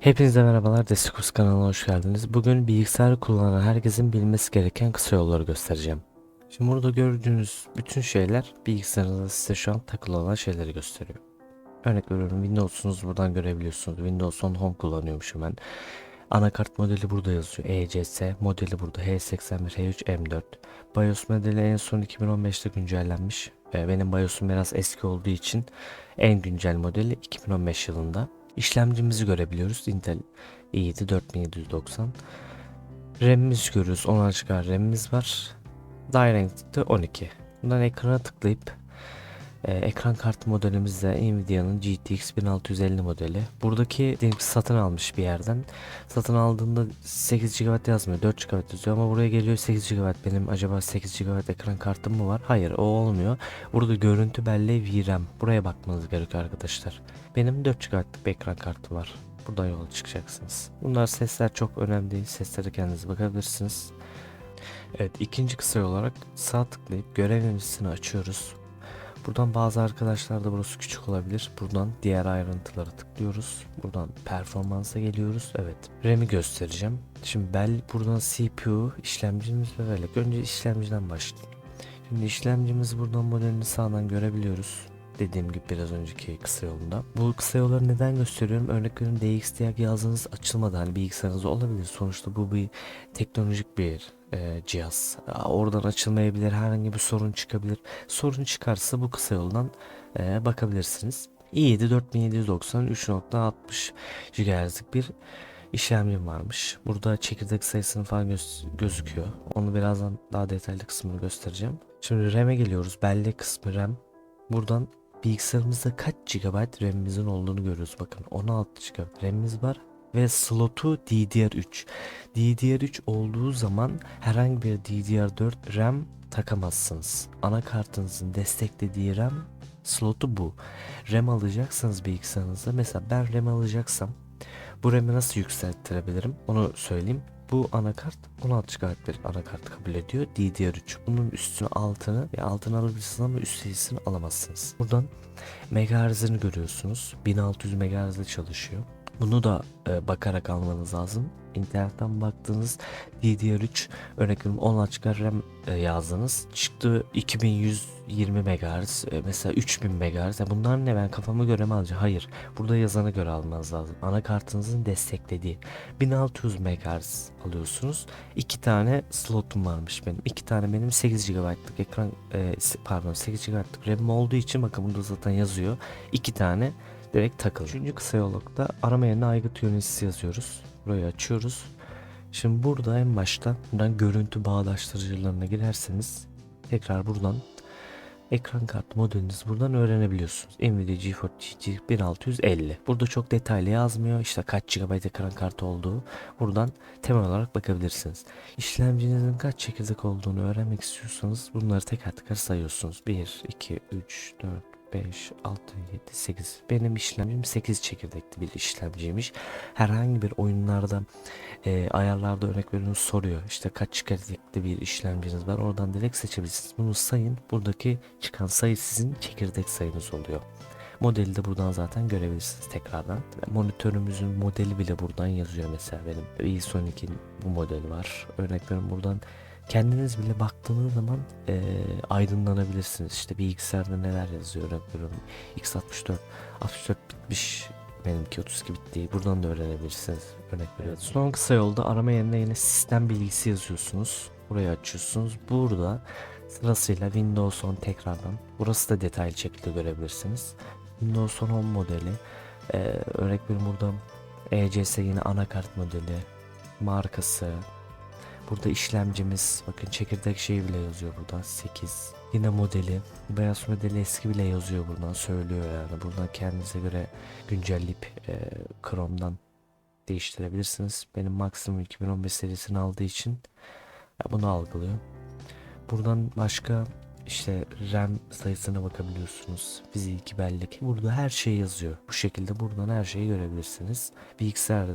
Hepinize merhabalar, Destekurs kanalına hoş geldiniz. Bugün bilgisayar kullanan herkesin bilmesi gereken kısa yolları göstereceğim. Şimdi burada gördüğünüz bütün şeyler bilgisayarınızda size şu an takılı olan şeyleri gösteriyor. Örnek veriyorum Windows'unuz buradan görebiliyorsunuz. Windows 10 Home kullanıyormuşum ben. Anakart modeli burada yazıyor. ECS modeli burada. H81, H3, M4. BIOS modeli en son 2015'te güncellenmiş. Ee, Benim BIOS'um biraz eski olduğu için en güncel modeli 2015 yılında. İşlemcimizi görebiliyoruz. Intel i7 4790. RAM'imizi görüyoruz. 16 GB RAM'imiz var. Direct'te 12. Bundan ekrana tıklayıp e, ekran kartı modelimiz de Nvidia'nın GTX 1650 modeli. Buradaki diyelim satın almış bir yerden. Satın aldığında 8 GB yazmıyor 4 GB yazıyor ama buraya geliyor 8 GB benim acaba 8 GB ekran kartım mı var? Hayır o olmuyor. Burada görüntü belleği VRAM. Buraya bakmanız gerekiyor arkadaşlar. Benim 4 GB'lık bir ekran kartı var. Buradan yola çıkacaksınız. Bunlar sesler çok önemli değil. Seslere kendiniz bakabilirsiniz. Evet ikinci kısa olarak sağ tıklayıp görev yöneticisini açıyoruz. Buradan bazı arkadaşlarda burası küçük olabilir. Buradan diğer ayrıntılara tıklıyoruz. Buradan performansa geliyoruz. Evet. RAM'i göstereceğim. Şimdi bel buradan CPU, işlemcimiz ve bellek. Önce işlemciden başlayalım. Şimdi işlemcimiz buradan modelini sağdan görebiliyoruz. Dediğim gibi biraz önceki kısa yolunda. Bu kısa yolları neden gösteriyorum? Örnek veriyorum DXDR yazınız açılmadı. Hani bilgisayarınızda olabilir. Sonuçta bu bir teknolojik bir e, cihaz. Oradan açılmayabilir. Herhangi bir sorun çıkabilir. Sorun çıkarsa bu kısa yoldan e, bakabilirsiniz. i7 4790 3.60 GHz'lik bir işlemcim varmış. Burada çekirdek sayısını falan göz- gözüküyor. Onu birazdan daha detaylı kısmını göstereceğim. Şimdi RAM'e geliyoruz. Bellek kısmı RAM. Buradan bilgisayarımızda kaç GB RAM'imizin olduğunu görüyoruz. Bakın 16 GB RAM'imiz var ve slotu DDR3. DDR3 olduğu zaman herhangi bir DDR4 RAM takamazsınız. Anakartınızın desteklediği RAM slotu bu. RAM alacaksanız bilgisayarınızda mesela ben RAM alacaksam bu RAM'i nasıl yükseltirebilirim onu söyleyeyim. Bu anakart 16 GB bir anakart kabul ediyor. DDR3. Bunun üstünü altını ya altını alabilirsiniz ama üst serisini alamazsınız. Buradan megahertz'ini görüyorsunuz. 1600 megahertz'de çalışıyor. Bunu da e, bakarak almanız lazım. İnternetten baktığınız DDR3 örnek veriyorum 16 GB RAM e, yazdınız. Çıktı 2120 MHz e, mesela 3000 MHz. Ya bunlar ne ben kafama göre mi alacağım? Hayır. Burada yazana göre almanız lazım. Anakartınızın desteklediği 1600 MHz alıyorsunuz. İki tane slotum varmış benim. İki tane benim 8 GB'lık ekran e, pardon 8 GB'lık RAM'im olduğu için bakın burada zaten yazıyor. İki tane direkt takılı. Üçüncü kısa yollukta arama yerine aygıt yöneticisi yazıyoruz. Burayı açıyoruz. Şimdi burada en başta buradan görüntü bağdaştırıcılarına girerseniz tekrar buradan ekran kartı modelinizi buradan öğrenebiliyorsunuz. Nvidia GeForce GT 1650. Burada çok detaylı yazmıyor. İşte kaç GB ekran kartı olduğu. Buradan temel olarak bakabilirsiniz. İşlemcinizin kaç çekirdek olduğunu öğrenmek istiyorsanız bunları teker teker sayıyorsunuz. 1, 2, 3, 4, 5, 6, 7, 8. Benim işlemcim 8 çekirdekli bir işlemciymiş. Herhangi bir oyunlarda e, ayarlarda örnek veriyorsunuz soruyor. İşte kaç çekirdekli bir işlemciniz var. Oradan direkt seçebilirsiniz. Bunu sayın. Buradaki çıkan sayı sizin çekirdek sayınız oluyor. Modeli de buradan zaten görebilirsiniz tekrardan. Monitörümüzün modeli bile buradan yazıyor mesela benim. VSonic'in bu modeli var. Örnek veriyorum buradan kendiniz bile baktığınız zaman eee, aydınlanabilirsiniz. İşte bilgisayarda neler yazıyor örnek veriyorum. X64 64 bitmiş benimki 32 bit değil. Buradan da öğrenebilirsiniz. Örnek veriyorum. Son kısa yolda arama yerine yine sistem bilgisi yazıyorsunuz. Burayı açıyorsunuz. Burada sırasıyla Windows 10 tekrardan. Burası da detaylı şekilde görebilirsiniz. Windows 10 home modeli. Ee, örnek veriyorum burada ECS yine anakart modeli. Markası. Burada işlemcimiz. Bakın çekirdek şeyi bile yazıyor buradan. 8. Yine modeli. Beyaz modeli eski bile yazıyor buradan. Söylüyor yani. Buradan kendinize göre güncelleyip e, Chrome'dan değiştirebilirsiniz. Benim maksimum 2015 serisini aldığı için bunu algılıyor. Buradan başka işte RAM sayısına bakabiliyorsunuz. Fiziki bellek. Burada her şey yazıyor. Bu şekilde buradan her şeyi görebilirsiniz. Bilgisayar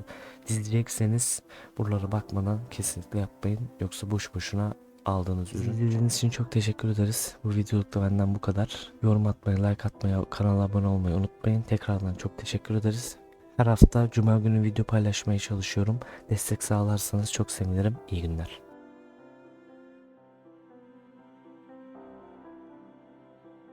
dizecekseniz buralara bakmadan kesinlikle yapmayın. Yoksa boş boşuna aldığınız ürün. İzlediğiniz için çok teşekkür ederiz. Bu videoluk da benden bu kadar. Yorum atmayı, like atmayı, kanala abone olmayı unutmayın. Tekrardan çok teşekkür ederiz. Her hafta cuma günü video paylaşmaya çalışıyorum. Destek sağlarsanız çok sevinirim. İyi günler.